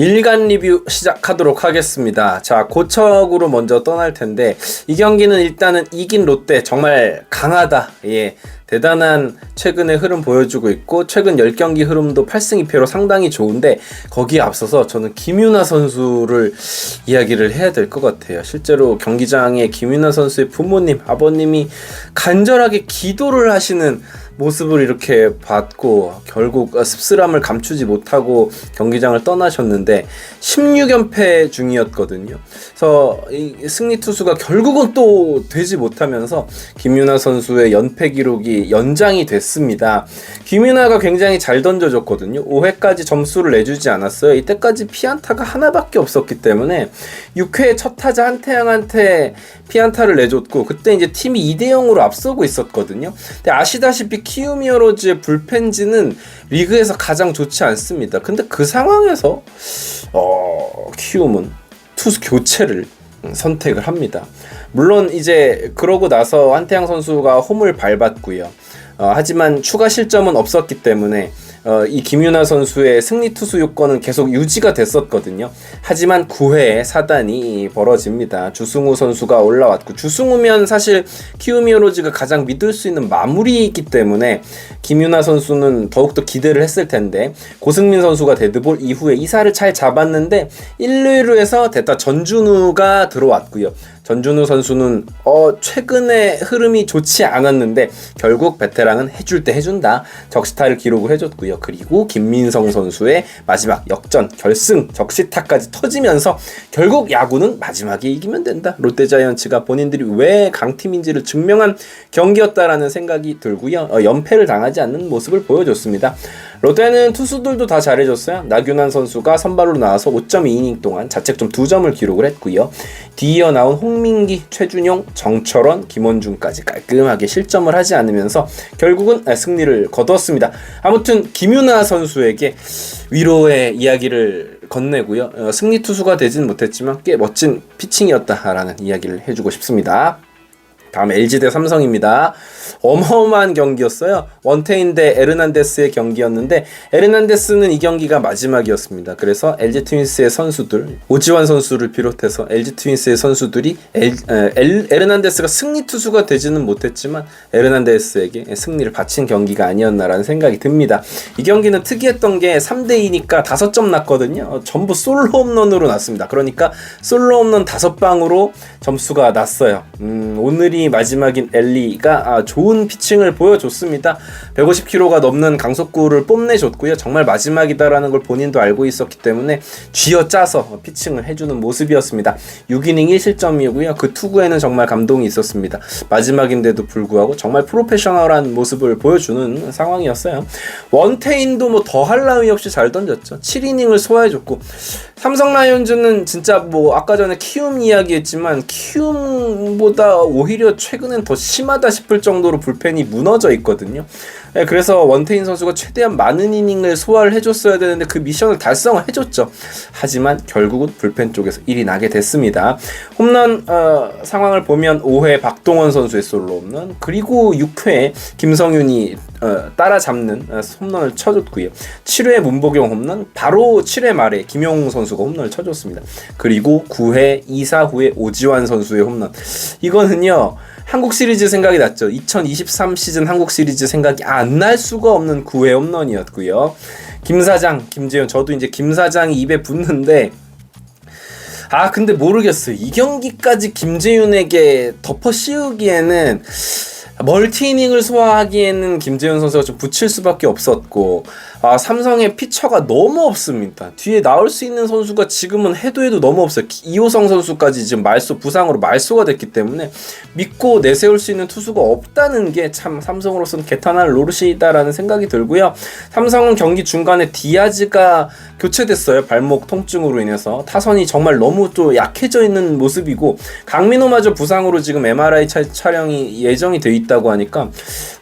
일간 리뷰 시작하도록 하겠습니다. 자, 고척으로 먼저 떠날 텐데, 이 경기는 일단은 이긴 롯데 정말 강하다. 예. 대단한 최근의 흐름 보여주고 있고, 최근 10경기 흐름도 8승 2패로 상당히 좋은데, 거기에 앞서서 저는 김윤아 선수를 이야기를 해야 될 것 같아요. 실제로 경기장에 김윤아 선수의 부모님, 아버님이 간절하게 기도를 하시는 모습을 이렇게 봤고 결국 씁쓸함을 감추지 못하고 경기장을 떠나셨는데 16연패 중이었거든요. 그래서 이 승리 투수가 결국은 또 되지 못하면서 김윤아 선수의 연패 기록이 연장이 됐습니다. 김윤아가 굉장히 잘 던져줬거든요. 5회까지 점수를 내주지 않았어요. 이때까지 피안타가 하나밖에 없었기 때문에 6회 첫 타자 한태양한테 피안타를 내줬고 그때 이제 팀이 2대 0으로 앞서고 있었거든요. 근데 아시다시피 키우미어로즈의 불펜지는 리그에서 가장 좋지 않습니다. 근데 그 상황에서 어, 키움은 투수 교체를 선택을 합니다. 물론 이제 그러고 나서 한태양 선수가 홈을 밟았고요. 어, 하지만 추가 실점은 없었기 때문에 어, 이 김윤아 선수의 승리 투수 요건은 계속 유지가 됐었거든요. 하지만 9회에 사단이 벌어집니다. 주승우 선수가 올라왔고 주승우면 사실 키우미오로즈가 가장 믿을 수 있는 마무리이기 때문에 김윤아 선수는 더욱더 기대를 했을 텐데 고승민 선수가 데드볼 이후에 이사를 잘 잡았는데 1, 2루에서 됐다 전준우가 들어왔고요. 전준우 선수는 어 최근에 흐름이 좋지 않았는데 결국 베테랑은 해줄 때 해준다 적시타를 기록을 해줬고요. 그리고 김민성 선수의 마지막 역전 결승 적시타까지 터지면서 결국 야구는 마지막에 이기면 된다. 롯데자이언츠가 본인들이 왜 강팀인지를 증명한 경기였다라는 생각이 들고요. 어, 연패를 당하지 않는 모습을 보여줬습니다. 롯데는 투수들도 다 잘해줬어요. 나균환 선수가 선발로 나와서 5.2이닝 동안 자책점 2점을 기록을 했고요. 뒤이어 나온 홍 민기, 최준용, 정철원, 김원중까지 깔끔하게 실점을 하지 않으면서 결국은 승리를 거두었습니다. 아무튼 김윤아 선수에게 위로의 이야기를 건네고요. 어, 승리 투수가 되진 못했지만 꽤 멋진 피칭이었다라는 이야기를 해주고 싶습니다. 다음 LG 대 삼성입니다. 어마어마한 경기였어요. 원태인 대 에르난데스의 경기였는데 에르난데스는 이 경기가 마지막이었습니다. 그래서 LG 트윈스의 선수들 오지환 선수를 비롯해서 LG 트윈스의 선수들이 엘, 엘, 에르난데스가 승리 투수가 되지는 못했지만 에르난데스에게 승리를 바친 경기가 아니었나라는 생각이 듭니다. 이 경기는 특이했던 게 3대 2니까 5점 났거든요. 전부 솔로 홈런으로 났습니다. 그러니까 솔로 홈런 5방으로 점수가 났어요. 음, 오늘이 마지막인 엘리가 아, 좋은 피칭을 보여줬습니다. 150km가 넘는 강속구를 뽐내줬고요. 정말 마지막이다라는 걸 본인도 알고 있었기 때문에 쥐어짜서 피칭을 해주는 모습이었습니다. 6이닝 1실점이고요. 그 투구에는 정말 감동이 있었습니다. 마지막인데도 불구하고 정말 프로페셔널한 모습을 보여주는 상황이었어요. 원태인도 뭐 더할 나위 없이 잘 던졌죠. 7이닝을 소화해줬고 삼성 라이온즈는 진짜 뭐 아까 전에 키움 이야기했지만 키움보다 오히려 최근엔 더 심하다 싶을 정도로 불펜이 무너져 있거든요. 네, 그래서 원태인 선수가 최대한 많은 이닝을 소화를 해줬어야 되는데 그 미션을 달성을 해줬죠. 하지만 결국은 불펜 쪽에서 일이 나게 됐습니다. 홈런 어, 상황을 보면 5회 박동원 선수의 솔로 홈런 그리고 6회 김성윤이 어, 따라잡는 어, 홈런을 쳐줬고요. 7회 문보경 홈런 바로 7회 말에 김용 선수가 홈런을 쳐줬습니다. 그리고 9회 2사 후에 오지환 선수의 홈런 이거는요. 한국 시리즈 생각이 났죠. 2023 시즌 한국 시리즈 생각이 안 날 수가 없는 9회 홈런이었고요. 김 사장, 김재현 저도 이제 김 사장이 입에 붙는데 아 근데 모르겠어요. 이 경기까지 김재윤에게 덮어 씌우기에는 멀티 이닝을 소화하기에는 김재현 선수가 좀 붙일 수밖에 없었고 아, 삼성의 피처가 너무 없습니다. 뒤에 나올 수 있는 선수가 지금은 해도 해도 너무 없어요. 이호성 선수까지 지금 말소 부상으로 말소가 됐기 때문에 믿고 내세울 수 있는 투수가 없다는 게 참 삼성으로서는 개탄할 노릇이다라는 생각이 들고요. 삼성은 경기 중간에 디아즈가 교체됐어요. 발목 통증으로 인해서 타선이 정말 너무 또 약해져 있는 모습이고 강민호마저 부상으로 지금 MRI 차, 촬영이 예정이 돼 있다고 하니까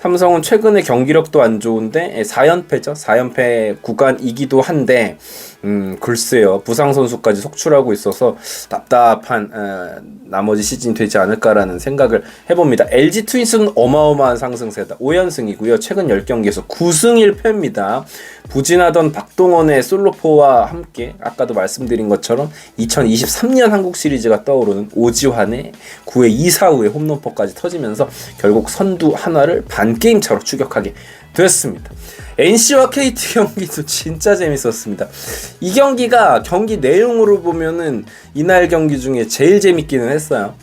삼성은 최근에 경기력도 안 좋은데 4연패죠. 4연 3연패 구간이기도 한데 음, 글쎄요. 부상 선수까지 속출하고 있어서 답답한 어, 나머지 시즌이 되지 않을까라는 생각을 해봅니다. LG 트윈스는 어마어마한 상승세다. 5연승이고요. 최근 10경기에서 9승 1패입니다. 부진하던 박동원의 솔로포와 함께 아까도 말씀드린 것처럼 2023년 한국 시리즈가 떠오르는 오지환의 9회 2, 4후의 홈런포까지 터지면서 결국 선두 하나를 반 게임 차로 추격하게 됐습니다. NC와 KT 경기도 진짜 재밌었습니다. 이 경기가 경기 내용으로 보면은 이날 경기 중에 제일 재밌기는 했어요.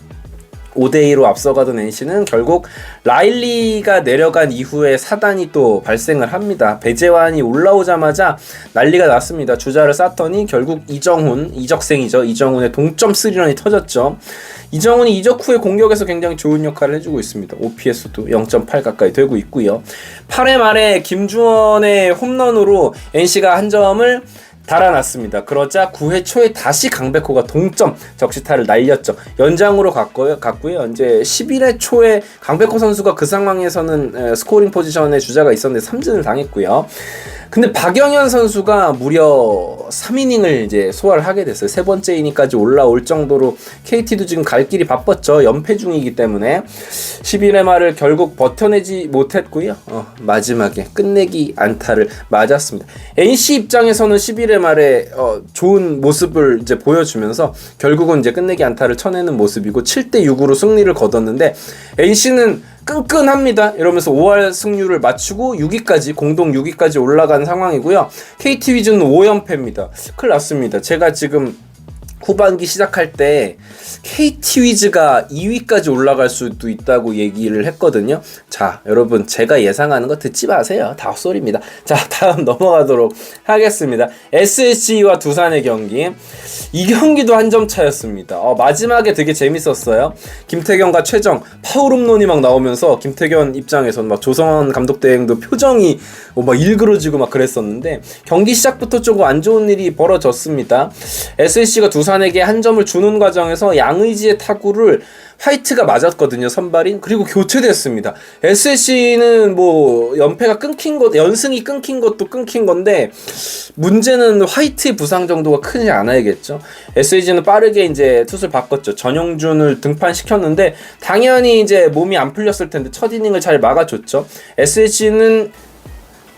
5대2로 앞서가던 NC는 결국 라일리가 내려간 이후에 사단이 또 발생을 합니다. 배재환이 올라오자마자 난리가 났습니다. 주자를 쌌더니 결국 이정훈, 이적생이죠. 이정훈의 동점 스리런이 터졌죠. 이정훈이 이적 후에 공격에서 굉장히 좋은 역할을 해주고 있습니다. OPS도 0.8 가까이 되고 있고요. 8회 말에 김주원의 홈런으로 NC가 한 점을 달아났습니다. 그러자 9회 초에 다시 강백호가 동점 적시타를 날렸죠. 연장으로 갔고요. 갔고요. 이제 11회 초에 강백호 선수가 그 상황에서는 에, 스코링 포지션에 주자가 있었는데 3진을 당했고요. 근데 박영현 선수가 무려 3이닝을 이제 소화를 하게 됐어요. 세 번째 이닝까지 올라올 정도로 KT도 지금 갈 길이 바빴죠. 연패 중이기 때문에 11회 말을 결국 버텨내지 못했고요. 어, 마지막에 끝내기 안타를 맞았습니다. NC 입장에서는 11회 말에 어, 좋은 모습을 이제 보여주면서 결국은 이제 끝내기 안타를 쳐내는 모습이고 7대 6으로 승리를 거뒀는데 NC는 끈끈합니다. 이러면서 5할 승률을 맞추고 6위까지 공동 6위까지 올라간 상황이고요. KT 위즈는 5연패입니다. 큰일 났습니다. 제가 지금 후반기 시작할 때 KT 위즈가 2위까지 올라갈 수도 있다고 얘기를 했거든요. 자, 여러분 제가 예상하는 거 듣지 마세요. 다 헛소리입니다. 자, 다음 넘어가도록 하겠습니다. SSG와 두산의 경기. 이 경기도 한 점 차였습니다. 어, 마지막에 되게 재밌었어요. 김태경과 최정 파울홈런이 막 나오면서 김태경 입장에서는 막 조성원 감독 대행도 표정이 뭐막 일그러지고 막 그랬었는데 경기 시작부터 조금 안 좋은 일이 벌어졌습니다. SSG가 두산 에게 한 점을 주는 과정에서 양의지의 타구를 화이트가 맞았거든요 선발인. 그리고 교체됐습니다. SSC는 뭐 연패가 끊긴 것 연승이 끊긴 것도 끊긴 건데 문제는 화이트의 부상 정도가 크지 않아야겠죠. SSG는 빠르게 이제 투수를 바꿨죠. 전용준을 등판시켰는데 당연히 이제 몸이 안 풀렸을 텐데 첫 이닝을 잘 막아줬죠. SSG는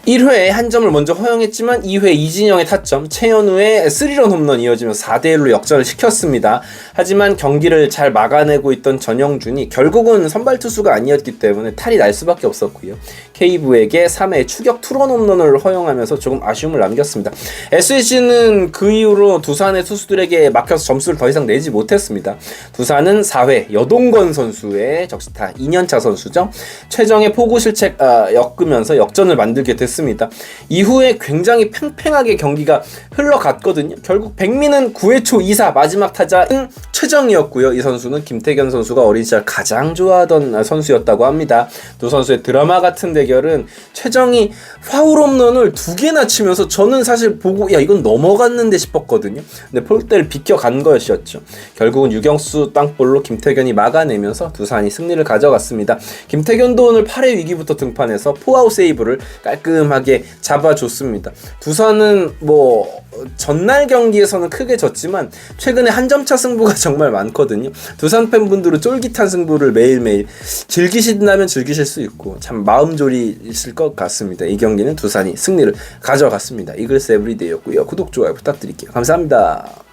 1회에 한 점을 먼저 허용했지만 2회 이진영의 타점, 최현우의 스리런 홈런 이어지면서 4대1로 역전을 시켰습니다. 하지만 경기를 잘 막아내고 있던 전영준이 결국은 선발 투수가 아니었기 때문에 탈이 날 수밖에 없었고요. 케이브에게 3회 추격 투런 홈런을 허용하면서 조금 아쉬움을 남겼습니다. SSG는 그 이후로 두산의 투수들에게 막혀서 점수를 더 이상 내지 못했습니다. 두산은 4회 여동건 선수의 적시타 2년차 선수죠. 최정의 포구 실책 아, 엮으면서 역전을 만들게 됐습니다. 이후에 굉장히 팽팽하게 경기가 흘러갔거든요. 결국 백민은 9회 초 2사 마지막 타자는 최정이었고요. 이 선수는 김태견 선수가 어린 시절 가장 좋아하던 선수였다고 합니다. 두 선수의 드라마 같은 대결은 최정이 파울 홈런을 두 개나 치면서 저는 사실 보고 야 이건 넘어갔는데 싶었거든요. 근데 폴대를 비껴간 거였죠. 결국은 유경수 땅볼로 김태견이 막아내면서 두산이 승리를 가져갔습니다. 김태견도 오늘 8회 위기부터 등판해서 포아웃 세이브를 깔끔 하게 잡아줬습니다. 두산은 뭐 전날 경기에서는 크게 졌지만 최근에 한 점차 승부가 정말 많거든요. 두산 팬분들은 쫄깃한 승부를 매일매일 즐기신다면 즐기실 수 있고 참 마음 졸이실 것 같습니다. 이 경기는 두산이 승리를 가져갔습니다. 이글스 에브리데이였고요. 구독, 좋아요 부탁드릴게요. 감사합니다.